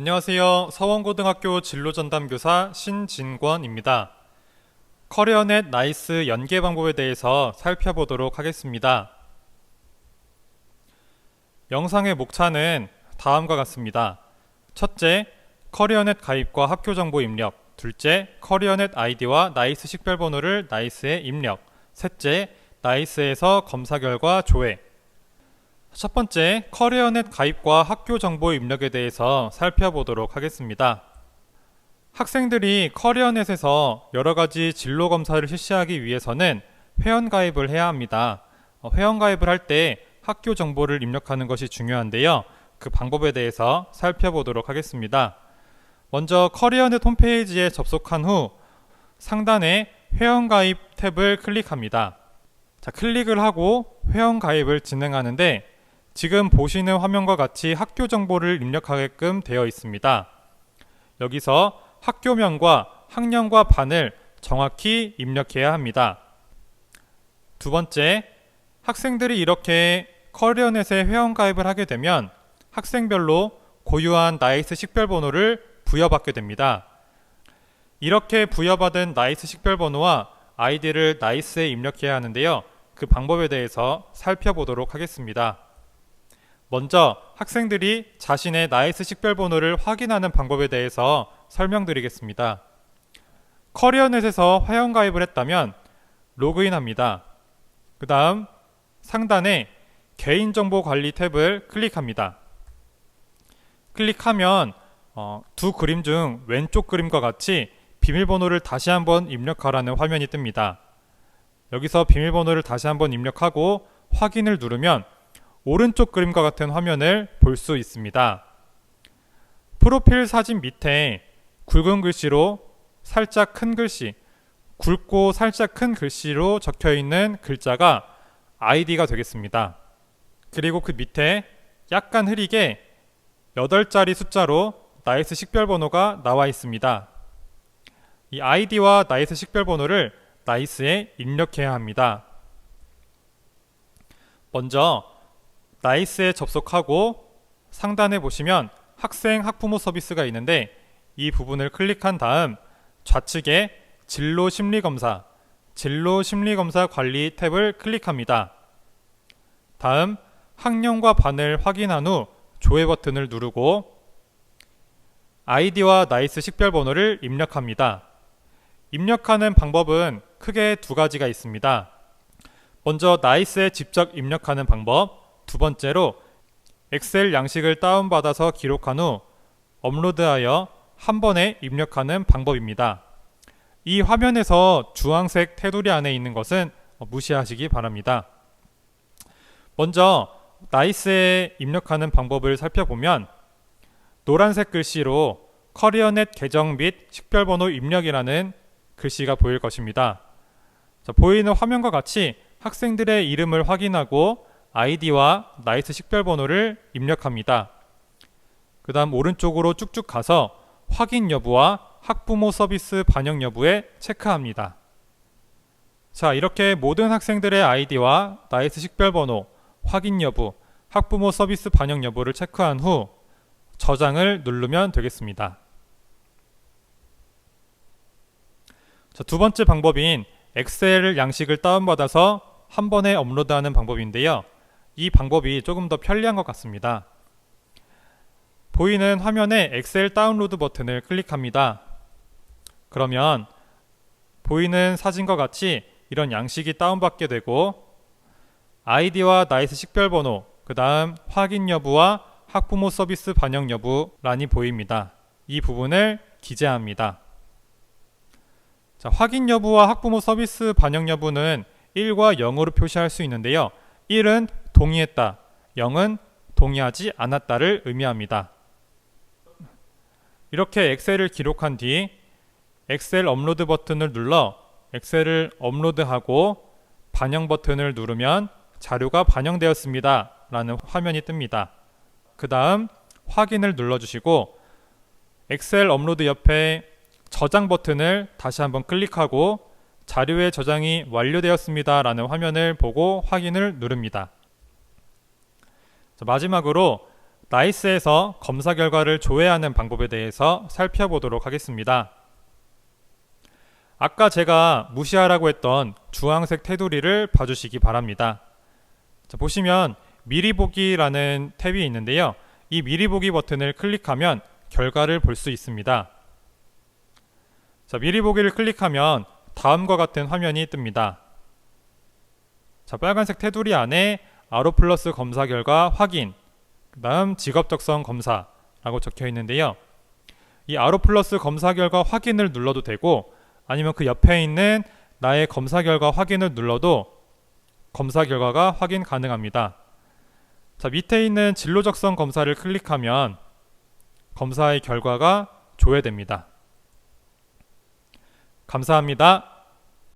안녕하세요. 서원고등학교 진로전담교사 신진권입니다. 커리어넷 나이스 연계 방법에 대해서 살펴보도록 하겠습니다. 영상의 목차는 다음과 같습니다. 첫째, 커리어넷 가입과 학교 정보 입력. 둘째, 커리어넷 아이디와 나이스 식별번호를 나이스에 입력. 셋째, 나이스에서 검사 결과 조회. 첫 번째, 커리어넷 가입과 학교 정보 입력에 대해서 살펴보도록 하겠습니다. 학생들이 커리어넷에서 여러 가지 진로 검사를 실시하기 위해서는 회원 가입을 해야 합니다. 어, 회원 가입을 할 때 학교 정보를 입력하는 것이 중요한데요. 그 방법에 대해서 살펴보도록 하겠습니다. 먼저 커리어넷 홈페이지에 접속한 후 상단에 회원 가입 탭을 클릭합니다. 자, 클릭을 하고 회원 가입을 진행하는데 지금 보시는 화면과 같이 학교 정보를 입력하게끔 되어 있습니다. 여기서 학교명과 학년과 반을 정확히 입력해야 합니다. 두 번째, 학생들이 이렇게 커리어넷에 회원 가입을 하게 되면 학생별로 고유한 나이스 식별번호를 부여받게 됩니다. 이렇게 부여받은 나이스 식별번호와 아이디를 나이스에 입력해야 하는데요. 그 방법에 대해서 살펴보도록 하겠습니다. 먼저 학생들이 자신의 나이스 식별번호를 확인하는 방법에 대해서 설명드리겠습니다. 커리어넷에서 회원가입을 했다면 로그인합니다. 그 다음 상단에 개인정보 관리 탭을 클릭합니다. 클릭하면 어, 두 그림 중 왼쪽 그림과 같이 비밀번호를 다시 한번 입력하라는 화면이 뜹니다. 여기서 비밀번호를 다시 한번 입력하고 확인을 누르면 오른쪽 그림과 같은 화면을 볼 수 있습니다. 프로필 사진 밑에 굵은 글씨로 살짝 큰 글씨, 굵고 살짝 큰 글씨로 적혀 있는 글자가 아이디가 되겠습니다. 그리고 그 밑에 약간 흐리게 8자리 숫자로 나이스 식별번호가 나와 있습니다. 이 아이디와 나이스 식별번호를 나이스에 입력해야 합니다. 먼저 나이스에 접속하고 상단에 보시면 학생 학부모 서비스가 있는데 이 부분을 클릭한 다음 좌측에 진로 심리 검사, 진로 심리 검사 관리 탭을 클릭합니다. 다음 학년과 반을 확인한 후 조회 버튼을 누르고 아이디와 나이스 식별 번호를 입력합니다. 입력하는 방법은 크게 두 가지가 있습니다. 먼저 나이스에 직접 입력하는 방법, 두 번째로 엑셀 양식을 다운받아서 기록한 후 업로드하여 한 번에 입력하는 방법입니다. 이 화면에서 주황색 테두리 안에 있는 것은 무시하시기 바랍니다. 먼저 나이스에 입력하는 방법을 살펴보면 노란색 글씨로 커리어넷 계정 및 식별번호 입력이라는 글씨가 보일 것입니다. 자, 보이는 화면과 같이 학생들의 이름을 확인하고 아이디와 나이스 식별 번호를 입력합니다. 그 다음 오른쪽으로 쭉쭉 가서 확인 여부와 학부모 서비스 반영 여부에 체크합니다. 자, 이렇게 모든 학생들의 아이디와 나이스 식별 번호, 확인 여부, 학부모 서비스 반영 여부를 체크한 후 저장을 누르면 되겠습니다. 자, 두 번째 방법인 엑셀 양식을 다운받아서 한 번에 업로드하는 방법인데요. 이 방법이 조금 더 편리한 것 같습니다. 보이는 화면에 엑셀 다운로드 버튼을 클릭합니다. 그러면 보이는 사진과 같이 이런 양식이 다운받게 되고 아이디와 나이스 식별번호, 그 다음 확인 여부와 학부모 서비스 반영 여부란이 보입니다. 이 부분을 기재합니다. 자, 확인 여부와 학부모 서비스 반영 여부는 1과 0으로 표시할 수 있는데요. 1은 동의했다, 0은 동의하지 않았다를 의미합니다. 이렇게 엑셀을 기록한 뒤 엑셀 업로드 버튼을 눌러 엑셀을 업로드하고 반영 버튼을 누르면 자료가 반영되었습니다. 라는 화면이 뜹니다. 그 다음 확인을 눌러주시고 엑셀 업로드 옆에 저장 버튼을 다시 한번 클릭하고 자료의 저장이 완료되었습니다. 라는 화면을 보고 확인을 누릅니다. 마지막으로 나이스에서 검사 결과를 조회하는 방법에 대해서 살펴보도록 하겠습니다. 아까 제가 무시하라고 했던 주황색 테두리를 봐주시기 바랍니다. 자, 보시면 미리 보기라는 탭이 있는데요. 이 미리 보기 버튼을 클릭하면 결과를 볼 수 있습니다. 자, 미리 보기를 클릭하면 다음과 같은 화면이 뜹니다. 자, 빨간색 테두리 안에 아로 플러스 검사 결과 확인, 그 다음 직업 적성 검사라고 적혀 있는데요. 이 아로 플러스 검사 결과 확인을 눌러도 되고 아니면 그 옆에 있는 나의 검사 결과 확인을 눌러도 검사 결과가 확인 가능합니다. 자, 밑에 있는 진로 적성 검사를 클릭하면 검사의 결과가 조회됩니다. 감사합니다.